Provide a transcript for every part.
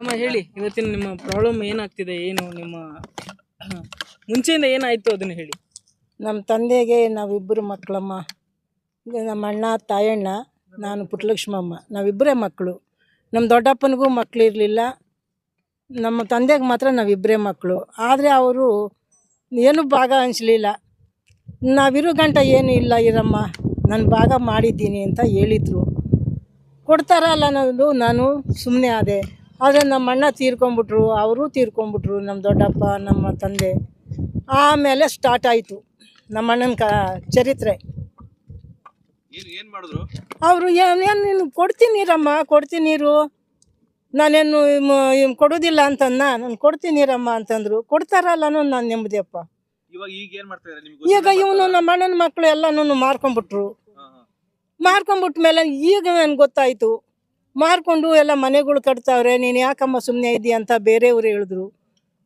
ಅಮ್ಮ, ಹೇಳಿ. ಇವತ್ತಿನ ನಿಮ್ಮ ಪ್ರಾಬ್ಲಮ್ ಏನಾಗ್ತಿದೆ, ಏನು ನಿಮ್ಮ ಮುಂಚೆಯಿಂದ ಏನಾಯಿತು ಅದನ್ನು ಹೇಳಿ. ನಮ್ಮ ತಂದೆಗೆ ನಾವಿಬ್ಬರು ಮಕ್ಕಳಮ್ಮ. ನಮ್ಮ ಅಣ್ಣ, ತಾಯಣ್ಣ, ನಾನು ಪುಟ್ಟಲಕ್ಷ್ಮಮ್ಮ. ನಾವಿಬ್ಬರೇ ಮಕ್ಕಳು. ನಮ್ಮ ದೊಡ್ಡಪ್ಪನಿಗೂ ಮಕ್ಕಳು ಇರಲಿಲ್ಲ. ನಮ್ಮ ತಂದೆಗೆ ಮಾತ್ರ ನಾವಿಬ್ಬರೇ ಮಕ್ಕಳು. ಆದರೆ ಅವರು ಏನೂ ಭಾಗ ಹಂಚಲಿಲ್ಲ ನಾವಿರೋ ಗಂಟ ಏನು ಇಲ್ಲ ಇರಮ್ಮ. ನಾನು ಭಾಗ ಮಾಡಿದ್ದೀನಿ ಅಂತ ಹೇಳಿದರು. ಕೊಡ್ತಾರಲ್ಲ ಅನ್ನೋದು ನಾನು ಸುಮ್ಮನೆ ಆದೆ. ಆದರೆ ನಮ್ಮ ಅಣ್ಣ ತೀರ್ಕೊಂಬಿಟ್ರು ಅವರು ತೀರ್ಕೊಂಬಿಟ್ರು ನಮ್ಮ ದೊಡ್ಡಪ್ಪ ನಮ್ಮ ತಂದೆ. ಆಮೇಲೆ ಸ್ಟಾರ್ಟ್ ಆಯಿತು ನಮ್ಮ ಅಣ್ಣನ ಕ ಚರಿತ್ರೆ. ಏನ್ ಏನ್ ಮಾಡಿದ್ರು? ಅವರು ಏನು ನೀನು ಕೊಡ್ತೀನಿರಮ್ಮ ಕೊಡ್ತೀನಿರು ನಾನೇನು ಕೊಡೋದಿಲ್ಲ ಅಂತಂದ ನಾನು ಕೊಡ್ತೀನಿರಮ್ಮ ಅಂತಂದ್ರು. ಕೊಡ್ತಾರಲ್ಲ ನಾನು ನೆಮ್ಮದಿಯಪ್ಪ ಈಗ ಇವನು ನಮ್ಮ ಅಣ್ಣನ ಮಕ್ಕಳು ಎಲ್ಲನೂ ಮಾರ್ಕೊಂಬಿಟ್ರು ಮಾರ್ಕೊಂಬಿಟ್ಮೇಲೆ ಈಗ ನನ್ಗೆ ಗೊತ್ತಾಯಿತು? ಮಾರ್ಕೊಂಡು ಎಲ್ಲ ಮನೆಗಳು ಕಟ್ತಾವ್ರೆ ನೀನು ಯಾಕಮ್ಮ ಸುಮ್ಮನೆ ಇದೆಯಾ ಅಂತ ಬೇರೆಯವರು ಹೇಳಿದ್ರು.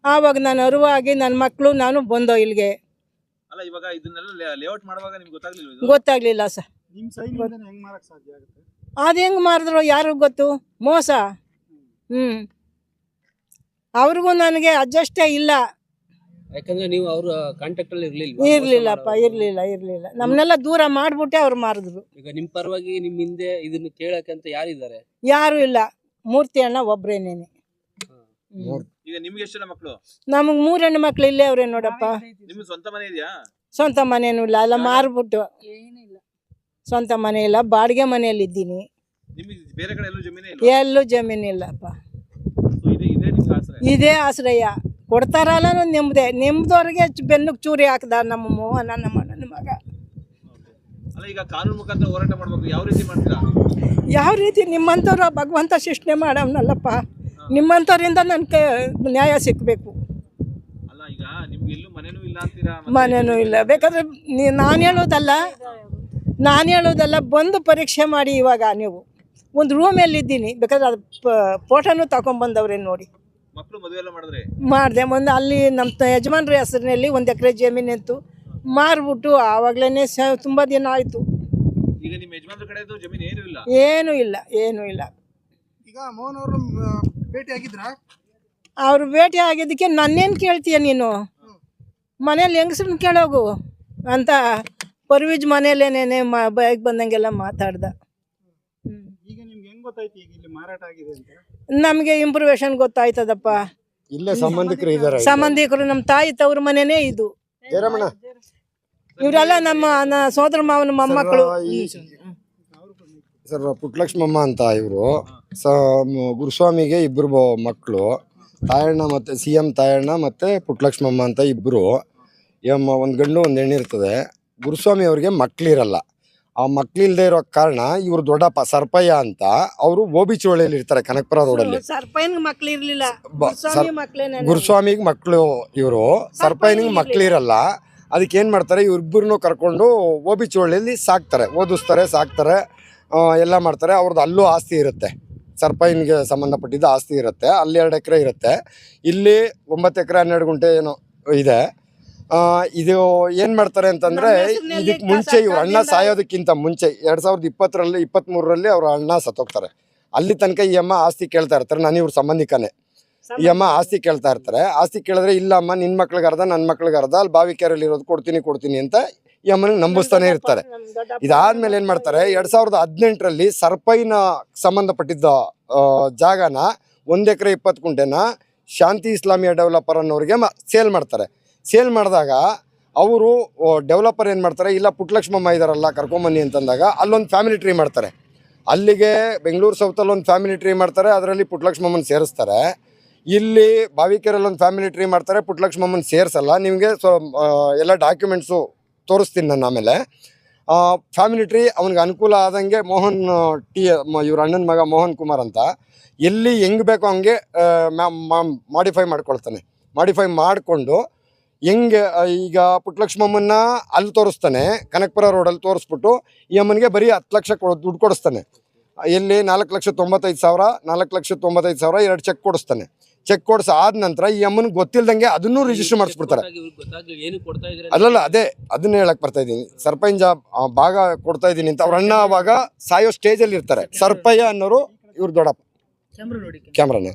ಆವಾಗ ನಾನು ಅರುವಾಗಿ ನನ್ನ ಮಕ್ಕಳು ನಾನು ಬಂದೋ ಇಲ್ಲಿಗೆ. ಅಲ್ಲ ಇವಾಗ ಇದನ್ನೆಲ್ಲ ಲೇಔಟ್ ಮಾಡುವಾಗ ನಿಮ್ಗೆ ಗೊತ್ತಾಗ್ಲಿಲ್ಲ ಇದು? ಗೊತ್ತಾಗ್ಲಿಲ್ಲ ಸರ್. ಅದು ಹೆಂಗ್ ಮಾರಿದ್ರು ಸಾಧ್ಯ ಆಗುತ್ತೆ? ಅದು ಹೆಂಗೆ ಮಾಡಿದ್ರು ಯಾರಿಗೂ ಗೊತ್ತು? ಮೋಸ. ಹ್ಞೂ ಅವ್ರಿಗೂ ನನಗೆ ಅಡ್ಜಸ್ಟೇ ಇಲ್ಲ. ಯಾಕಂದ್ರೆ ನೀವು ಅವ್ರ ಕಾಂಟ್ಯಾಕ್ಟ್ ಅಲ್ಲಿ ಇರ್ಲಿಲ್ಲ ಇರ್ಲಿಲ್ಲಪ್ಪ ಇರ್ಲಿಲ್ಲ ಇರ್ಲಿಲ್ಲ. ನಮ್ನೆಲ್ಲ ದೂರ ಮಾಡ್ಬಿಟ್ಟೆ ಅವ್ರು ಮಾರಿದ್ರು. ಈಗ ನಿಮ್ ಪರವಾಗಿ ನಿಮ್ ಹಿಂದೆ ಇದನ್ನ ಕೇಳಕ್ಕಂತ ಯಾರಿದ್ದಾರೆ? ಯಾರು ಇಲ್ಲ. ಮೂರ್ತಿ ಅಣ್ಣ ಒಬ್ರೇನೇನೆ ಈಗ ನಿಮ್ಗೆ ಎಷ್ಟು ಮಕ್ಕಳು ನಮಗೆ ಮೂರು ಹೆಣ್ಣು ಮಕ್ಳು ಇಲ್ಲೇ ಅವ್ರೆ ನೋಡಪ್ಪ. ನಿಮ್ಗೆ ಸ್ವಂತ ಮನೆ ಇದೆಯಾ? ಸ್ವಂತ ಮನೇನೂ ಇಲ್ಲ ಎಲ್ಲ ಮಾರ್ಬಿಟ್ಟು. ಸ್ವಂತ ಮನೆ ಇಲ್ಲ ಬಾಡಿಗೆ ಮನೆಯಲ್ಲಿ ಇದ್ದೀನಿ. ನಿಮ್ಗೆ ಬೇರೆ ಕಡೆ ಎಲ್ಲೂ ಜಮೀನೇ ಇಲ್ಲ? ಎಲ್ಲೂ ಜಮೀನಿಲ್ಲಪ್ಪ. So ಇದೆ ಇದೆ ನಿಮ್ಗೆ ಆಸರೆ ಇದೇ ಆಶ್ರಯ. ಕೊಡ್ತಾರಲ್ಲ ನೆಮ್ಮದೆ. ನೆಮ್ಮದವ್ರಿಗೆ ಬೆನ್ನಿಗೆ ಚೂರಿ ಹಾಕ್ದ ನಮ್ಮ ಮೋಹನ ನಮ್ಮ ಅಣ್ಣನ ಮಗ. ಅಲ್ಲ ಈಗ ಕಾನೂನು ಮುಖಾಂತರ ಹೋರಾಟ ಮಾಡ್ಬೇಕು. ಯಾವ ರೀತಿ ಮಾಡ್ತೀರಾ? ಯಾವ ರೀತಿ ನಿಮ್ಮಂಥವ್ರು ಭಗವಂತ ಶಿಕ್ಷಣೆ ಮಾಡವನಲ್ಲಪ್ಪ. ನಿಮ್ಮಂಥವ್ರಿಂದ ನನಗೆ ನ್ಯಾಯ ಸಿಕ್ಕಬೇಕು ಅಲ್ಲ ಈಗ ನಿಮ್ಗೆ ಎಲ್ಲೂ ಮನೆನೂ ಇಲ್ಲ ಅಂತೀರಾ? ಮನೇನೂ ಇಲ್ಲ. ಬೇಕಾದ್ರೆ ನಾನು ಹೇಳೋದಲ್ಲ ನಾನು ಹೇಳೋದಲ್ಲ ಬಂದು ಪರೀಕ್ಷೆ ಮಾಡಿ ಇವಾಗ ನೀವು. ಒಂದು ರೂಮಲ್ಲಿ ಇದ್ದೀನಿ ಬೇಕಾದ್ರೆ ಅದು ಫೋಟೋನು ತಗೊಂಬಂದವ್ರೆ ನೋಡಿ. ಮಾಡಿದೆ. ಮುಂದೆ ಅಲ್ಲಿ ನಮ್ಮ ಯಜಮಾನ್ರ ಹೆಸರಿನಲ್ಲಿ ಒಂದು ಎಕರೆ ಜಮೀನಿತ್ತು ಮಾರ್ಬಿಟ್ಟು ಆವಾಗಲೇ ತುಂಬ ದಿನ ಆಯಿತು. ಈಗ ನಿಮ್ಮ ಯಜಮಾನ್ರ ಕಡೆದು ಜಮೀನು ಏನೂ ಇಲ್ಲ? ಏನೂ ಇಲ್ಲ ಏನೂ ಇಲ್ಲ. ಈಗ ಮೋಹನ್ ಅವರು ಭೇಟಿ ಆಗಿದ್ರ? ಅವ್ರು ಭೇಟಿ ಆಗಿದ್ದಕ್ಕೆ ನನ್ನೇನು ಕೇಳ್ತೀಯ ನೀನು? ಮನೇಲಿ ಹೆಂಗಸ್ರನ್ನ ಕೇಳೋಗು? ಅಂತ ಪರ್ವಿಜ್ ಮನೇಲೇನೇನೆ ಮಾ ಬೈಕ್ ಬಂದಂಗೆಲ್ಲ ಮಾತಾಡ್ದ. ಗೊತ್ತಾಯ್ತು ಈಗ ಇಲ್ಲಿ ಮಾರಾಟ ಆಗಿದೆ ಅಂತ? ನಮಗೆ ಇಂಪ್ರೂವೇಶನ್ ಗೊತ್ತಾಯ್ತದಪ್ಪ. ಇಲ್ಲೇ ಸಂಬಂಧಿಕರು ಇದಾರೆ ಸಂಬಂಧಿಕರು ನಮ್ಮ ತಾಯಿ ತವ್ರ ಮನೆನೇ ಇದು. ಜಯರಮಣ ಇವರೆಲ್ಲ ನಮ್ಮ ನ- ಸೋದರ ಮಾವನ ಮೊಮ್ಮಕ್ಕಳು. ಸರ್ ಪುಟ್ಲಕ್ಷ್ಮಮ್ಮ ಅಂತ ಇವರು. ಸ ಮ- ಗುರುಸ್ವಾಮಿಗೆ ಇಬ್ಬರು ಮಕ್ಕಳು. ತಾಯಣ್ಣ ಮತ್ತು ಸಿ ಎಂ ತಾಯಣ್ಣ ಮತ್ತು ಪುಟ್ಲಕ್ಷ್ಮಮ್ಮ ಅಂತ ಇಬ್ಬರು ಎಮ್ಮ ಒಂದು ಗಂಡು ಒಂದು ಹೆಣ್ಣು ಇರ್ತದೆ. ಗುರುಸ್ವಾಮಿ ಅವ್ರಿಗೆ ಮಕ್ಳಿರಲ್ಲ. ಆ ಮಕ್ಳಿಲ್ದೇ ಇರೋ ಕಾರಣ ಇವ್ರು ದೊಡ್ಡಪ್ಪ ಸರ್ಪಯ್ಯ ಅಂತ ಅವರು ಓಬಿಚೋಳಿಯಲ್ಲಿ ಇರ್ತಾರೆ ಕನಕಪುರ ರೋಡಲ್ಲಿ. ಮಕ್ಳು ಬ- ಗುರುಸ್ವಾಮಿಗೆ ಮಕ್ಕಳು ಇವರು. ಸರ್ಪೈನಿಗೆ ಮಕ್ಳಿರಲ್ಲ. ಅದಕ್ಕೆ ಏನು ಮಾಡ್ತಾರೆ ಇವ್ರಿಬ್ಬರನ್ನೂ ಕರ್ಕೊಂಡು ಓಬಿಚೋಳಿಯಲ್ಲಿ ಸಾಕ್ತಾರೆ ಓದಿಸ್ತಾರೆ ಸಾಕ್ತಾರೆ ಎಲ್ಲ ಮಾಡ್ತಾರೆ. ಅವ್ರದ್ದು ಅಲ್ಲೂ ಆಸ್ತಿ ಇರುತ್ತೆ. ಸರ್ಪೈನ್ಗೆ ಸಂಬಂಧಪಟ್ಟಿದ್ದ ಆಸ್ತಿ ಇರುತ್ತೆ. ಅಲ್ಲಿ ಎರಡು ಎಕರೆ ಇರುತ್ತೆ. ಇಲ್ಲಿ ಒಂಬತ್ತು ಎಕರೆ ಹನ್ನೆರಡು ಗುಂಟೆ ಏನೋ ಇದೆ. ಇದು ಏನ್ ಮಾಡ್ತಾರೆ ಅಂತಂದ್ರೆ ಇದಕ್ಕೆ ಮುಂಚೆ ಇವ್ರ ಅಣ್ಣ ಸಾಯೋದಕ್ಕಿಂತ ಮುಂಚೆ ಎರಡ್ ಸಾವಿರದ ಇಪ್ಪತ್ತರಲ್ಲಿ ಇಪ್ಪತ್ತ್ಮೂರರಲ್ಲಿ ಅವ್ರ ಅಣ್ಣ ಸತ್ತೋಗ್ತಾರೆ. ಅಲ್ಲಿ ತನಕ ಈ ಅಮ್ಮ ಆಸ್ತಿ ಕೇಳ್ತಾ ಇರ್ತಾರೆ ನಾನು ಇವ್ರ ಸಂಬಂಧಿಕನೇ. ಈ ಅಮ್ಮ ಆಸ್ತಿ ಕೇಳ್ತಾ ಇರ್ತಾರೆ. ಆಸ್ತಿ ಕೇಳಿದ್ರೆ ಇಲ್ಲ ಅಮ್ಮ ನಿನ್ ಮಕ್ಳಿಗೆ ಅರ್ಧ ನನ್ನ ಮಕ್ಳಿಗೆ ಅರ್ಧ ಅಲ್ಲಿ ಬಾವಿಕೆರಲ್ಲಿ ಇರೋದು ಕೊಡ್ತೀನಿ ಕೊಡ್ತೀನಿ ಅಂತ ಈ ಅಮ್ಮನಿಗೆ ನಂಬಿಸ್ತಾನೆ ಇರ್ತಾರೆ. ಇದಾದ್ಮೇಲೆ ಏನು ಮಾಡ್ತಾರೆ ಎರಡ್ ಸಾವಿರದ ಹದಿನೆಂಟರಲ್ಲಿ ಸರ್ಪೈನ ಸಂಬಂಧಪಟ್ಟಿದ್ದ ಜಾಗನ ಒಂದ್ ಎಕರೆ ಇಪ್ಪತ್ತು ಗುಂಟೆನ ಶಾಂತಿ ಇಸ್ಲಾಮಿಯಾ ಡೆವಲಪರ್ ಅನ್ನೋರಿಗೆ ಮ ಸೇಲ್ ಮಾಡ್ತಾರೆ. ಸೇಲ್ ಮಾಡಿದಾಗ ಅವರು ಡೆವಲಪರ್ ಏನು ಮಾಡ್ತಾರೆ, ಇಲ್ಲ ಪುಟ್ಟಲಕ್ಷ್ಮಮ್ಮ ಇದ್ದಾರಲ್ಲ ಕರ್ಕೊಂಬನ್ನಿ ಅಂತಂದಾಗ ಅಲ್ಲೊಂದು ಫ್ಯಾಮಿಲಿ ಟ್ರೀ ಮಾಡ್ತಾರೆ. ಅಲ್ಲಿಗೆ ಬೆಂಗಳೂರು ಸೌತಲ್ಲಿ ಒಂದು ಫ್ಯಾಮಿಲಿ ಟ್ರೀ ಮಾಡ್ತಾರೆ, ಅದರಲ್ಲಿ ಪುಟ್ಟಲಕ್ಷ್ಮಮ್ಮನ ಸೇರಿಸ್ತಾರೆ. ಇಲ್ಲಿ ಬಾವಿಕೆರೆಯಲ್ಲಿ ಒಂದು ಫ್ಯಾಮಿಲಿ ಟ್ರೀ ಮಾಡ್ತಾರೆ ಪುಟ್ಟಲಕ್ಷ್ಮಮ್ಮನ ಸೇರಿಸಲ್ಲ, ನಿಮಗೆ ಸೊ ಎಲ್ಲ ಡಾಕ್ಯುಮೆಂಟ್ಸು ತೋರಿಸ್ತೀನಿ ನಾನು ಆಮೇಲೆ. ಫ್ಯಾಮಿಲಿ ಟ್ರೀ ಅವನಿಗೆ ಅನುಕೂಲ ಆದಂಗೆ ಮೋಹನ್ ಟಿ ಇವ್ರ ಅಣ್ಣನ ಮಗ ಮೋಹನ್ ಕುಮಾರ್ ಅಂತ, ಎಲ್ಲಿ ಹೆಂಗೆ ಬೇಕೋ ಹಂಗೆ ಮಾಡಿಫೈ ಮಾಡ್ಕೊಳ್ತಾನೆ. ಮಾಡಿಫೈ ಮಾಡಿಕೊಂಡು ಹೆಂಗೆ ಈಗ ಪುಟ್ಟಲಕ್ಷ್ಮಮ್ಮನ್ನ ಅಲ್ಲಿ ತೋರಿಸ್ತಾನೆ ಕನಕಪುರ ರೋಡಲ್ಲಿ ತೋರಿಸ್ಬಿಟ್ಟು ಈ ಅಮ್ಮನಿಗೆ ಬರೀ ಹತ್ತು ಲಕ್ಷ ಕೊಡ್ ದುಡ್ಡು ಕೊಡಿಸ್ತಾನೆ. ಎಲ್ಲಿ ನಾಲ್ಕು ಲಕ್ಷ ತೊಂಬತ್ತೈದು ಸಾವಿರ ನಾಲ್ಕು ಲಕ್ಷ ತೊಂಬತ್ತೈದು ಸಾವಿರ ಎರಡು ಚೆಕ್ ಕೊಡಿಸ್ತಾನೆ. ಚೆಕ್ ಕೊಡ್ಸ ಆದ ನಂತರ ಈ ಅಮ್ಮನಿಗೆ ಗೊತ್ತಿಲ್ದಂಗೆ ಅದನ್ನು ರಿಜಿಸ್ಟರ್ ಮಾಡಿಸ್ಬಿಡ್ತಾರೆ. ಅಲ್ಲಲ್ಲ ಅದೇ ಅದನ್ನ ಹೇಳಕ್ ಬರ್ತಾ ಇದ್ದೀನಿ. ಸರ್ಪಂಚ ಆ, ಭಾಗ ಕೊಡ್ತಾ ಇದ್ದೀನಿ ಅಂತ ಅವ್ರ ಅಣ್ಣ ಅವಾಗ ಸಾಯೋ ಸ್ಟೇಜಲ್ಲಿ ಇರ್ತಾರೆ. ಸರ್ಪಯ್ಯ ಅನ್ನೋರು ಇವ್ರು ದೊಡ್ಡಪ್ಪ. ಕ್ಯಾಮ್ರಾ ನೋಡಿ ಕ್ಯಾಮ್ರಾನ.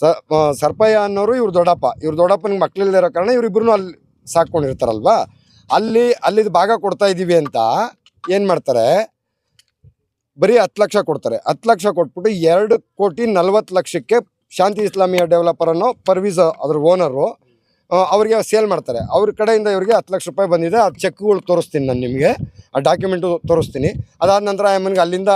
ಸ ಸರ್ಪಯ್ಯ ಅನ್ನೋರು ಇವ್ರ ದೊಡ್ಡಪ್ಪ. ಇವ್ರ ದೊಡ್ಡಪ್ಪನಿಗೆ ಮಕ್ಕಳಿಲ್ಲದೆ ಇರೋ ಕಾರಣ ಇವ್ರಿಬ್ರು ಅಲ್ಲಿ ಸಾಕೊಂಡಿರ್ತಾರಲ್ವಾ ಅಲ್ಲಿ ಅಲ್ಲಿದ್ದು ಭಾಗ ಕೊಡ್ತಾ ಇದ್ದೀವಿ ಅಂತ ಏನು ಮಾಡ್ತಾರೆ? ಬರೀ ಹತ್ತು ಲಕ್ಷ ಕೊಡ್ತಾರೆ. ಹತ್ತು ಲಕ್ಷ ಕೊಟ್ಬಿಟ್ಟು ಎರಡು ಕೋಟಿ ನಲ್ವತ್ತು ಲಕ್ಷಕ್ಕೆ ಶಾಂತಿ ಇಸ್ಲಾಮಿಯ ಡೆವಲಪರ್ ಅನ್ನೋ ಪರ್ವೀಸ್, ಅದ್ರ ಓನರು ಅವರಿಗೆ ಸೇಲ್ ಮಾಡ್ತಾರೆ. ಅವ್ರ ಕಡೆಯಿಂದ ಇವರಿಗೆ ಹತ್ತು ಲಕ್ಷ ರೂಪಾಯಿ ಬಂದಿದೆ. ಆ ಚೆಕ್ಗಳು ತೋರಿಸ್ತೀನಿ ನಾನು ನಿಮಗೆ. ಆ ಡಾಕ್ಯುಮೆಂಟು ತೋರಿಸ್ತೀನಿ. ಅದಾದ ನಂತರ ಯಮ್ಮನಿಗೆ ಅಲ್ಲಿಂದ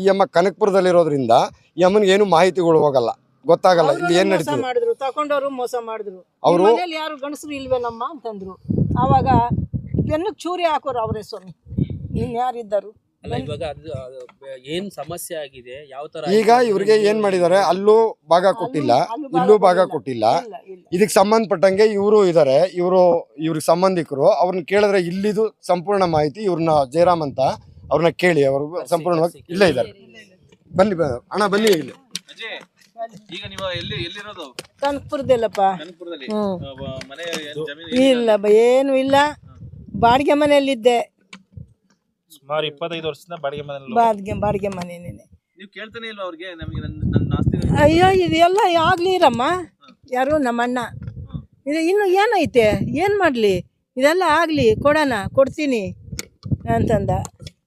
ಈ ಅಮ್ಮ ಕನಕಪುರದಲ್ಲಿರೋದ್ರಿಂದ ಈ ಅಮ್ಮನಿಗೆ ಏನು ಮಾಹಿತಿಗಳು ಹೋಗಲ್ಲ. ಗೊತ್ತಾಗಲ್ಲ ಇಲ್ಲಿ ಏನ್ ನಡೀತದೆ? ಮಾಡಿದ್ರು ತಕೊಂಡವರು ಮೋಸ ಮಾಡಿದ್ರು. ಅವ್ರು- ಮನೇಲಿ ಯಾರು ಗಂಡಸರು ಇಲ್ವೇನಮ್ಮ ಅಂತಂದ್ರು. ಅವಾಗ ಬೆನ್ನಕ್ಕೆ ಚೂರಿ ಹಾಕೋರು ಅವರೇ ಸ್ವಾಮಿ. ಇನ್ ಯಾರಿದ್ದರು? ಅಲ್ಲ ಇವಾಗ ಅದು ಅದು ಬ- ಏನ್ ಸಮಸ್ಯೆ ಆಗಿದೆ? ಯಾವ ತರ ಈಗ ಇವ್ರಿಗೆ ಏನ್ ಮಾಡಿದ್ದಾರೆ? ಅಲ್ಲೂ ಭಾಗ ಕೊಟ್ಟಿಲ್ಲ. ಅಲ್ಲೂ ಇಲ್ಲೂ ಭಾಗ ಕೊಟ್ಟಿಲ್ಲ. ಕೊಟ್ಟಿಲ್ಲ. ಇಲ್ಲ ಇಲ್ಲ. ಇದಕ್ಕೆ ಸಂಬಂಧಪಟ್ಟಂಗೆ ಇವರು ಇದ್ದಾರೆ ಇವರು ಇವ್ರಿಗೆ ಸಂಬಂಧಿಕರು. ಅವ್ರನ್ನ ಕೇಳಿದ್ರೆ ಇಲ್ಲಿದು ಸಂಪೂರ್ಣ ಮಾಹಿತಿ ಇವ್ರನ್ನ ಜಯರಾಮ್ ಅಂತ ಅವ್ರನ್ನ ಕೇಳಿ. ಅವ್ರಿಗೆ ಸಂಪೂರ್ಣವಾಗಿ ಇಲ್ಲೇ ಇದ್ದಾರೆ. ಬನ್ನಿ ಬ- ಅಣ್ಣ ಬನ್ನಿ ಇಲ್ಲಿ. ಈಗ ನೀವು ಎಲ್ಲಿ ಎಲ್ಲಿರೋದು? ಕನಕಪುರದಲ್ಲಪ್ಪ. ಕನಕಪುರದಲ್ಲಿ? ಹ್ಮ್. ಮನೆ ಏನ್ ಜಮೀನು ಇಲ್ಲ ಬ ಏನು ಇಲ್ಲ. ಬಾಡಿಗೆ ಮನೆಯಲ್ಲಿದ್ದೆ. ಸುಮಾರು ಇಪ್ಪತ್ತೈದು ವರ್ಷದಿಂದ ಬಾಡಿಗೆ ಮನೆಯಲ್ಲಿ ಬಾಡಿಗೆ ಬಾಡಿಗೆ ಮನೆನೇ ನೀವು ಕೇಳ್ತಾನೆ ಇಲ್ವಾ ಅವ್ರಿಗೆ? ನಮಗೆ ನನ್ನ ನನ್ನ ಆಸ್ತಿ ಅಯ್ಯೋ ಇದೆಲ್ಲ ಆಗ್ಲಿ ಇರಮ್ಮ ಯಾರು? ನಮ್ಮ ಅಣ್ಣ ಇದು ಇನ್ನು ಏನೈತೆ? ಏನು ಮಾಡಲಿ? ಇದೆಲ್ಲ ಆಗಲಿ ಕೊಡೋಣ ಕೊಡ್ತೀನಿ ಅಂತಂದ.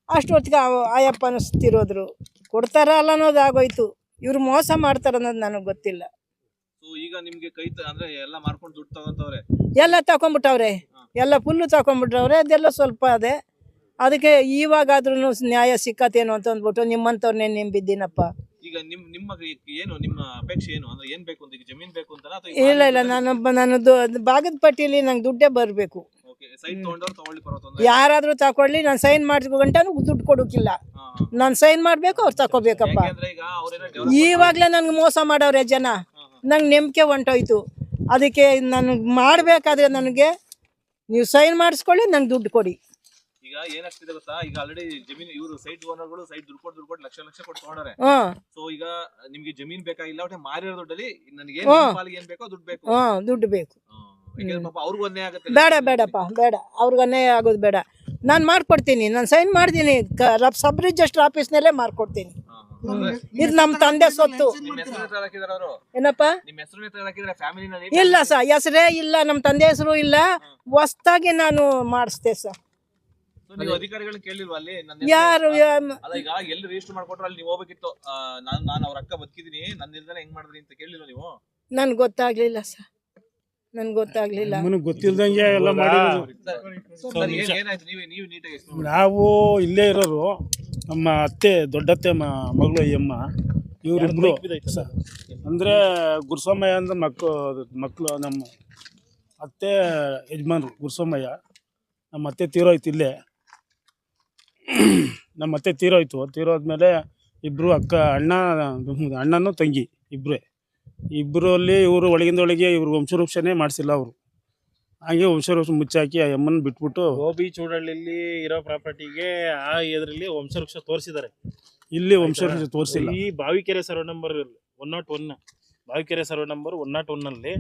ಅಷ್ಟೊತ್ತಿಗೆ ಆಯಪ್ಪ ಅನಿಸ್ತಿರೋದ್ರು. ಕೊಡ್ತಾರ ಅಲ್ಲ ಅನ್ನೋದು ಆಗೋಯ್ತು. ಇವ್ರು ಮೋಸ ಮಾಡ್ತಾರ ಅನ್ನೋದು ನನಗೆ ಗೊತ್ತಿಲ್ಲ. ಸೊ ಈಗ ನಿಮ್ಗೆ ಕೈ ತ- ಅಂದ್ರೆ ಎಲ್ಲ ಮಾರ್ಕೊಂಡು ದುಡ್ಡು ತಗೊಂತವ್ರೆ? ಎಲ್ಲ ತಗೊಂಬಿಟ್ಟವ್ರೆ ಎಲ್ಲ ಫುಲ್ಲು ತಕೊಂಡ್ಬಿಟ್ರವ್ರೆ ಅದೆಲ್ಲ ಸ್ವಲ್ಪ ಅದೇ. ಅದಕ್ಕೆ ಇವಾಗಾದ್ರೂ ನ್ಯಾಯ ಸಿಕ್ಕತ್ತೇನೋ ಅಂತ ಅಂದ್ಬಿಟ್ಟು ನಿಮ್ಮಂತವ್ರನ್ನೇ ನಿಂಬಿದ್ದೀನಪ್ಪ ಈಗ ನಿಮ್ ನಿಮ್ಮ ಏನು ನಿಮ್ಮ ಅಪೇಕ್ಷೆ ಏನು? ಅಂದ್ರೆ ಏನ್ ಬೇಕು ಅಂತ ಈಗ ಜಮೀನ್ ಬೇಕು ಅಂತ ಅಥವಾ ಇಲ್ಲ ಇಲ್ಲ. ನಾನು ನಾನು ಭಾಗದ ಪಟ್ಟಿಯಲ್ಲಿ ನಂಗೆ ದುಡ್ಡೇ ಬರಬೇಕು. ಯಾರಾದ್ರೂ ತಗೊಂಡವ್ರು ತಗೊಳ್ಳಿ ಬರೋ ತೊಂದ್ರೆ. ಯಾರಾದರೂ ತಗೊಳ್ಳಿ. ನಾನು ಸೈನ್ ಗಂಟನೂ ದುಡ್ಡು ಕೊಡೋಕ್ಕಿಲ್ಲ ಹಾ. ನಾನು ಸೈನ್ ಮಾಡ್ಬೇಕು ಅವ್ರು ತಕೋಬೇಕಪ್ಪ. ಇವಾಗಲೇ ನನಗೆ ಮೋಸ ಮಾಡವ್ರೆ ಜನ. ನಂಗೆ ನೆಮ್ಕೆ ಹೊಂಟೋಯ್ತು. ಅದಕ್ಕೆ ನನಗೆ ಮಾಡಬೇಕಾದ್ರೆ ನನಗೆ ನೀವು ಸೈನ್ ಮಾಡಿಸ್ಕೊಳ್ಳಿ ನಂಗೆ ದುಡ್ಡು ಕೊಡಿ. ಈಗ ಏನಾಗ್ತಿದೆ ಗೊತ್ತಾ? ಈಗ ಆಲ್ರೆಡಿ ಜಮೀನು ಇವರು ಸೈಟ್ ಓನರ್ಗಳು ಸೈಟ್ ದುಡ್ಡು ಕೊಟ್ಟು ದುಡ್ಡು ಕೊಟ್ಟು ಲಕ್ಷ ಲಕ್ಷ ಕೊಟ್ಟು ತಗೊಂಡಾರೆ ಸೊ ಈಗ ನಿಮ್ಗೆ ಜಮೀನ್ ಬೇಕಾಗಿಲ್ಲ ಒಟ್ಟೆ ಮಾರಿರೋ ದುಡ್ಡಲ್ಲಿ ನನಗೆ ಏನ್ ಬೇಕೋ ದುಡ್ಡು ಬೇಕು. ದುಡ್ಡು ಬೇಕು. ಅವ್ರಿಗೂ ಒಂದೇ ಆಗುತ್ತೆ ಬೇಡ ಬೇಡಪ್ಪ ಬೇಡ. ಅವ್ರಿಗೆ ಅನ್ಯಾಯ ಆಗೋದು ಬೇಡ. ನಾನು ಮಾಡ್ಕೊಡ್ತೀನಿ ನಾನು ಸೈನ್ ಮಾಡ್ತೀನಿ ಸಬ್ ರಿಜಿಸ್ಟರ್ ಆಫೀಸ್ನಲ್ಲೇ ಮಾಡ್ಕೊಡ್ತೀನಿ. ಇದು ನಮ್ಮ ತಂದೆ ಸೊತ್ತು. ಏನಪ್ಪ? ಇಲ್ಲ ಸರ್ ಹೆಸರೇ ಇಲ್ಲ ನಮ್ಮ ತಂದೆ ಹೆಸರು ಇಲ್ಲ. ಹೊಸ್ದಾಗಿ ನಾನು ಮಾಡಿಸ್ದೆ ಸರ್. ಯಾರು ನಾನ್ ನಾನು ಅವ್ರ ಅಕ್ಕ ಬದುಕಿದೀನಿ ನನ್ನ ಇಲ್ದಲೆ ಹೆಂಗ್ ಮಾಡಿದ್ರಿ ಅಂತ ಕೇಳಿಲ್ವ ನೀವು? ನನ್ಗೆ ಗೊತ್ತಾಗ್ಲಿಲ್ಲ ಸರ್. ನನ್ಗೆ ಗೊತ್ತಾಗ್ಲಿಲ್ಲ. ನಮಗೆ ಗೊತ್ತಿಲ್ದಂಗೆ ಎಲ್ಲ ಮಾಡಿರೋದು. ಸರ್ ಏನ್ ಏನಾಯ್ತು? ನೀವು ನೀವು ನೀಟಾಗಿ ಮಾಡಿ. ನಾವು ಇಲ್ಲೇ ಇರೋರು ನಮ್ಮ ಅತ್ತೆ ದೊಡ್ಡತ್ತೆ ಮ ಮಗಳು ಅಯ್ಯಮ್ಮ ಅಮ್ಮ. ಇವರಿಬ್ರು. ಅಂದರೆ ಗುರುಸಮ್ಮಯ್ಯ ಅಂದ್ರೆ ಮಕ್ಕಳು ಮಕ್ಕಳು ನಮ್ಮ ಅತ್ತೆ ಯಜಮಾನ್ರು ಗುರುಸಮ್ಮಯ್ಯ ನಮ್ಮ ಅತ್ತೆ ತೀರೋಯ್ತು ಇಲ್ಲೇ. ನಮ್ಮ ಅತ್ತೆ ತೀರೋಯ್ತು. ತೀರೋದ್ಮೇಲೆ ಇಬ್ಬರು ಅಕ್ಕ ಅಣ್ಣ ಅಣ್ಣನೂ ತಂಗಿ ಇಬ್ಬರೇ ಇಬ್ಬರಲ್ಲಿ ಇವರು ಒಳಗಿಂದ ಒಳಗೆ ಇವ್ರಿಗೆ ವಂಶವೃಕ್ಷನೇ ಮಾಡಿಸಿಲ್ಲ ಅವರು. ಹಾಗೆ ವಂಶವೃಕ್ಷ ಮುಚ್ಚಾಕಿ ಆ ಅಮ್ಮನ ಬಿಟ್ಬಿಟ್ಟು ಗೋಬಿ ಚೂಡಳ್ಳಿಲಿ ಇರೋ ಪ್ರಾಪರ್ಟಿಗೆ ಆ ಇದರಲ್ಲಿ ವಂಶವೃಕ್ಷ ತೋರಿಸಿದ್ದಾರೆ. ಇಲ್ಲಿ ವಂಶವೃಕ್ಷ ತೋರಿಸಿಲ್ಲ. ಈ Bavikere survey number one nought one. Bavikere survey number one nought ಒನ್ನಲ್ಲಿ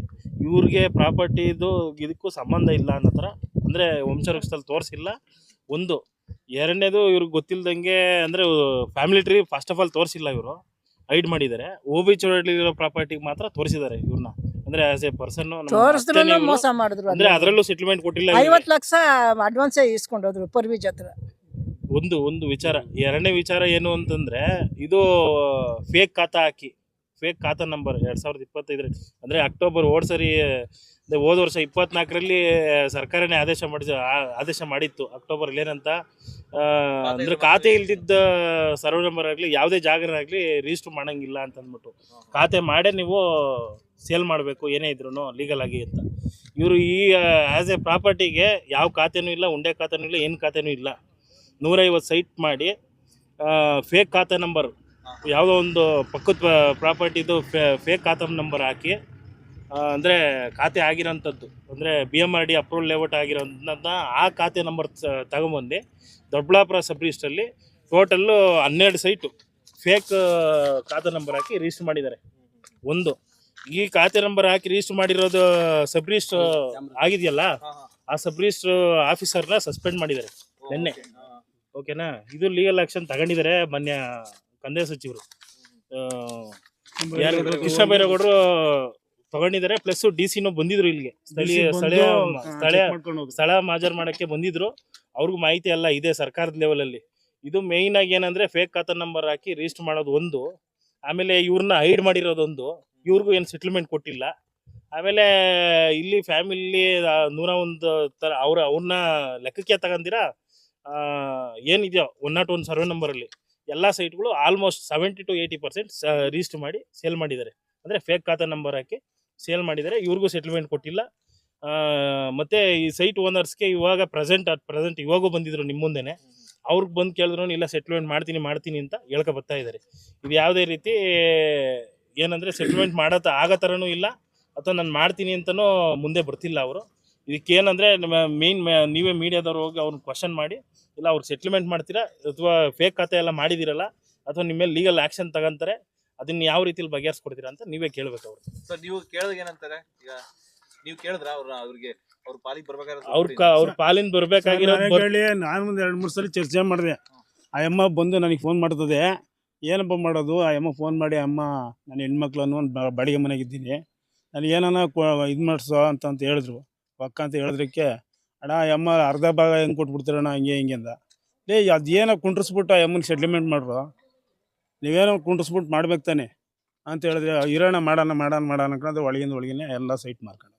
ಇವ್ರಿಗೆ ಪ್ರಾಪರ್ಟಿದು ಇದಕ್ಕೂ ಸಂಬಂಧ ಇಲ್ಲ ಅನ್ನೋ ಥರ ಅಂದರೆ ವಂಶವೃಕ್ಷದಲ್ಲಿ ತೋರಿಸಿಲ್ಲ. ಒಂದು ಎರಡನೇದು ಇವ್ರಿಗೆ ಗೊತ್ತಿಲ್ದಂಗೆ ಅಂದರೆ family tree first of all ತೋರಿಸಿಲ್ಲ ಇವರು. ಹೈಡ್ ಮಾಡಿದ್ದಾರೆ. ಓಬಿ ಬಿ ಚೂಡಳ್ಳಿರೋ ಪ್ರಾಪರ್ಟಿಗೆ ಮಾತ್ರ ತೋರಿಸಿದ್ದಾರೆ ಇವ್ರನ್ನ. ಅಂದ್ರೆ ಆಸ್ ಎ ಪರ್ಸನ್ ತೋರಿಸಿದ್ರು ಮೋಸ ಮಾಡಿದ್ರು ಅಂದ್ರೆ ಅದರಲ್ಲೂ ಸೆಟಲ್ಮೆಂಟ್ ಕೊಟ್ಟಿಲ್ಲ. ಐವತ್ತು ಲಕ್ಷ ಅಡ್ವಾನ್ಸೇ ಇಸ್ಕೊಂಡೋದ್ರು ಪರ್ವಿಜ್ ಹತ್ರ ಒಂದು ಒಂದು ವಿಚಾರ. ಎರಡನೇ ವಿಚಾರ ಏನು ಅಂತಂದ್ರೆ ಇದು ಫೇಕ್ ಖಾತಾ ಹಾಕಿ. ಫೇಕ್ ಖಾತಾ ನಂಬರ್ ಎರಡ್ ಸಾವಿರದ ಇಪ್ಪತ್ತೈದರಲ್ಲಿ. ಅಂದ್ರೆ ಅಕ್ಟೋಬರ್ ಓಡ್ ಸರಿ ಹೋದ ವರ್ಷ ಇಪ್ಪತ್ನಾಲ್ಕರಲ್ಲಿ ಸರ್ಕಾರನೇ ಆದೇಶ ಮಾಡಿ ಆದೇಶ ಮಾಡಿತ್ತು. ಅಕ್ಟೋಬರ್ ಏನಂತ ಅಂದ್ರೆ ಖಾತೆ ಇಲ್ದಿದ್ದ ಸರ್ವೆ ನಂಬರ್ ಆಗಲಿ ಯಾವುದೇ ಜಾಗರಾಗಲಿ ರಿಜಿಸ್ಟರ್ ಮಾಡಂಗಿಲ್ಲ ಅಂತ ಅಂದ್ಬಿಟ್ಟು ಖಾತೆ ಮಾಡೇ ನೀವು ಸೇಲ್ ಮಾಡಬೇಕು ಏನೇ ಇದ್ರು ಲೀಗಲ್ ಆಗಿ ಅಂತ. ಇವರು ಈ ಆ್ಯಸ್ ಎ ಪ್ರಾಪರ್ಟಿಗೆ ಯಾವ ಖಾತೆನೂ ಇಲ್ಲ ಉಂಡೆ ಖಾತೆನೂ ಇಲ್ಲ ಏನು ಖಾತೆನೂ ಇಲ್ಲ. ನೂರೈವತ್ತು ಸೈಟ್ ಮಾಡಿ ಫೇಕ್ ಖಾತೆ ನಂಬರ್ ಯಾವುದೋ ಒಂದು ಪಕ್ಕದ ಪ್ರಾಪರ್ಟಿದು ಫೇಕ್ ಖಾತೆ ನಂಬರ್ ಹಾಕಿ ಅಂದರೆ ಖಾತೆ ಆಗಿರೋಂಥದ್ದು. ಅಂದರೆ B M R D approval layout ಆಗಿರೋದನ್ನ ಆ ಖಾತೆ ನಂಬರ್ ತಗೊಂಬಂದು ದೊಡ್ಡಬಳ್ಳಾಪುರ ಸಬ್ ರಿಜಿಸ್ಟ್ರಲ್ಲಿ ಟೋಟಲ್ಲು ಹನ್ನೆರಡು ಸೈಟು ಫೇಕ್ ಖಾತೆ ನಂಬರ್ ಹಾಕಿ ರಿಜಿಸ್ಟರ್ ಮಾಡಿದ್ದಾರೆ. ಒಂದು. ಈ ಖಾತೆ ನಂಬರ್ ಹಾಕಿ ರಿಜಿಸ್ಟರ್ ಮಾಡಿರೋದು ಸಬ್ ರಿಜಿಸ್ಟರ್ ಆಗಿದೆಯಲ್ಲ. ಆ ಸಬ್ ರಿಜಿಸ್ಟರ್ ಆಫೀಸರ್ನ ಸಸ್ಪೆಂಡ್ ಮಾಡಿದ್ದಾರೆ ನಿನ್ನೆ. ಓಕೆನಾ ಇದು ಲೀಗಲ್ ಆ್ಯಕ್ಷನ್ ತಗೊಂಡಿದ್ದಾರೆ ಮೊನ್ನೆ ಕಂದಾಯ ಸಚಿವರು. ಯಾರು ಕೃಷ್ಣ ಬೈರೇಗೌಡರು ತಗೊಂಡಿದ್ದಾರೆ. ಪ್ಲಸ್ ಡಿ ಸಿನೂ ಬಂದಿದ್ರು ಇಲ್ಲಿಗೆ. ಸ್ಥಳೀಯ ಸ್ಥಳೀಯ ಸ್ಥಳೀಯ ಸ್ಥಳ ಮಾಜರ್ ಮಾಡಕ್ಕೆ ಬಂದಿದ್ರು. ಅವ್ರಿಗೂ ಮಾಹಿತಿ ಎಲ್ಲ ಇದೆ ಸರ್ಕಾರದ ಲೆವೆಲ್ ಅಲ್ಲಿ. ಇದು ಮೇಯ್ನ್ ಆಗಿ ಏನಂದ್ರೆ ಫೇಕ್ ಖಾತಾ ನಂಬರ್ ಹಾಕಿ ರಿಜಿಸ್ಟರ್ ಮಾಡೋದು ಒಂದು. ಆಮೇಲೆ ಇವ್ರನ್ನ ಹೈಡ್ ಮಾಡಿರೋದೊಂದು ಇವ್ರಿಗೂ ಏನು ಸೆಟ್ಲ್ಮೆಂಟ್ ಕೊಟ್ಟಿಲ್ಲ. ಆಮೇಲೆ ಇಲ್ಲಿ ಫ್ಯಾಮಿಲಿ ನೂರ ಒಂದು ತರ ಅವ್ರ ಅವ್ರನ್ನ ಲೆಕ್ಕಕ್ಕೆ ತಗೊಂಡಿರ? ಏನಿದೆಯೋ ಒನ್ ನಾಟ್ ಒನ್ ಸರ್ವೆ ನಂಬರಲ್ಲಿ ಎಲ್ಲ ಸೈಟ್ಗಳು almost seventy to eighty percent register ಮಾಡಿ ಸೇಲ್ ಮಾಡಿದ್ದಾರೆ. ಅಂದರೆ ಫೇಕ್ ಖಾತಾ ನಂಬರ್ ಹಾಕಿ. ಸೇಲ್ ಮಾಡಿದ್ದಾರೆ ಇವ್ರಿಗೂ ಸೆಟಲ್ಮೆಂಟ್ ಕೊಟ್ಟಿಲ್ಲ. ಮತ್ತು ಈ ಸೈಟ್ ಓನರ್ಸ್ಗೆ ಇವಾಗ ಪ್ರೆಸೆಂಟ್ ಅಟ್ ಪ್ರೆಸೆಂಟ್ ಇವಾಗೂ ಬಂದಿದ್ರು ನಿಮ್ಮ ಮುಂದೆನೆ. ಅವ್ರಿಗೆ ಬಂದು ಕೇಳಿದ್ರು, ಇಲ್ಲ ಸೆಟ್ಲ್ಮೆಂಟ್ ಮಾಡ್ತೀನಿ ಮಾಡ್ತೀನಿ ಅಂತ ಹೇಳ್ಕೊ ಬರ್ತಾ ಇದ್ದಾರೆ ಇದು ಯಾವುದೇ ರೀತಿ ಏನಂದ್ರೆ ಸೆಟ್ಲ್ಮೆಂಟ್ ಮಾಡೋ ಆಗೋ ಥರನೂ ಇಲ್ಲ. ಅಥವಾ ನಾನು ಮಾಡ್ತೀನಿ ಅಂತಲೂ ಮುಂದೆ ಬರ್ತಿಲ್ಲ ಅವರು. ಇದಕ್ಕೇನಂದರೆ ಮೇನ್ ನೀವೇ ಮೀಡಿಯಾದವ್ರು ಹೋಗಿ ಅವ್ರನ್ನ ಕ್ವಶನ್ ಮಾಡಿ, ಇಲ್ಲ, ಅವ್ರು ಸೆಟ್ಲ್ಮೆಂಟ್ ಮಾಡ್ತೀರಾ? ಅಥವಾ ಫೇಕ್ ಖಾತೆ ಎಲ್ಲ ಮಾಡಿದಿರಲ್ಲ? ಅಥವಾ ನಿಮ್ಮ ಮೇಲೆ ಲೀಗಲ್ ಆಕ್ಷನ್ ತಗೊಂತಾರೆ? ಅದನ್ನ ಯಾವ ರೀತಿಲಿ ಬಗೆಹರಿಸ್ಕೊಡ್ತೀರಾ ಅಂತ ನೀವೇ ಕೇಳ್ಬೇಕು ಅವ್ರು. ಸೊ ನೀವು ಕೇಳಿದಾಗ ಏನಂತಾರೆ? ಈಗ ನೀವು ಕೇಳಿದ್ರ ಅವ್ರ ಅವ್ರಿಗೆ ಅವ್ರ ಪಾಲಿಗೆ ಬರ್ಬೇಕಾದ್ರೆ ಅವ್ರ ಕ- ಅವ್ರ ಪಾಲಿನ ಬರ್ಬೇಕಾಗಿರೋ ಹೇಳಿ ನಾನು ಒಂದು ಎರಡು ಮೂರು ಸಲ ಚರ್ಚೆ ಮಾಡಿದೆ. ಆ ಅಮ್ಮ ಬಂದು ನನಗೆ ಫೋನ್ ಮಾಡ್ತದೆ. ಏನಪ್ಪ ಮಾಡೋದು? ಆ ಅಮ್ಮ ಫೋನ್ ಮಾಡಿ ಅಮ್ಮ ನನ್ನ ಹೆಣ್ಮಕ್ಳು ಅನ್ನೋ ಒಂದು ಬಾಡಿಗೆ ಮನೆಗಿದ್ದೀನಿ ನಾನು ಏನಾನ ಇದು ಮಾಡಿಸೋ ಅಂತ ಅಂತ ಹೇಳಿದ್ರು. ಪಕ್ಕ ಅಂತ ಹೇಳಿದ್ರಕ್ಕೆ ಅಣ್ಣ ಆ ಅಮ್ಮ ಅರ್ಧ ಭಾಗ ಹೆಂಗೆ ಕೊಟ್ಬಿಡ್ತೀರಣ್ಣ ಹಂಗೆ ಹಿಂಗೆ ಅಂದ. ಲೇ ಅದೇನೋ ಕುಂಟ್ರಿಸ್ಬಿಟ್ಟು ಆ ಅಮ್ಮನ ಸೆಟ್ಲ್ಮೆಂಟ್ ಮಾಡ್ರು? ನೀವೇನೋ ಕುಂಡಿಸ್ಬಿಟ್ಟು ಮಾಡ್ಬೇಕು ತಾನೆ ಅಂತ ಹೇಳಿದ್ರೆ ಇರೋಣ ಮಾಡೋಣ ಮಾಡೋಣ ಮಾಡೋಣ ಅನ್ಕೊಂಡು ಒಳಗಿಂದ ಒಳಗಿನೇ ಎಲ್ಲ ಸೈಟ್ ಮಾಡ್ಕೊಂಡು